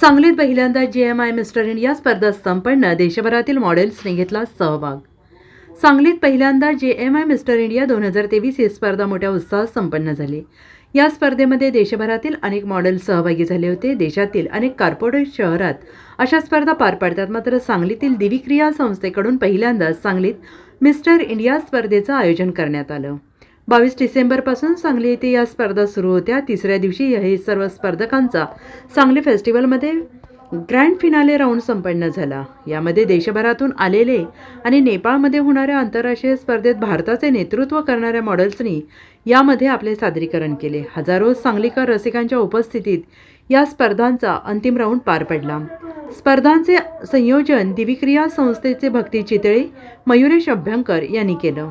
सांगलीत पहिल्यांदा G M I mister India स्पर्धा संपन्न. देशभरातील मॉडेल्सने घेतला सहभाग. सांगलीत पहिल्यांदा जे एम आय मिस्टर इंडिया दोन हजार तेवीस ही स्पर्धा मोठ्या उत्साहात संपन्न झाली. या स्पर्धेमध्ये देशभरातील अनेक मॉडेल्स सहभागी झाले होते. देशातील अनेक कार्पोरेट शहरात अशा स्पर्धा पार पाडतात. मात्र सांगलीतील दिविक्रिया संस्थेकडून पहिल्यांदाच सांगलीत मिस्टर इंडिया स्पर्धेचं आयोजन करण्यात आलं. बावीस डिसेंबरपासून सांगली येथे या स्पर्धा सुरू होत्या. तिसऱ्या दिवशी हे सर्व स्पर्धकांचा सांगली फेस्टिवलमध्ये ग्रँड फिनाले राऊंड संपन्न झाला. यामध्ये देशभरातून आलेले आणि नेपाळमध्ये होणाऱ्या आंतरराष्ट्रीय स्पर्धेत भारताचे नेतृत्व करणाऱ्या मॉडेल्सनी यामध्ये आपले सादरीकरण केले. हजारो सांगलीकर रसिकांच्या उपस्थितीत या स्पर्धांचा अंतिम राऊंड पार पडला. स्पर्धांचे संयोजन दिविक्रिया संस्थेचे भक्ती चितळे मयुरेश अभ्यंकर यांनी केलं.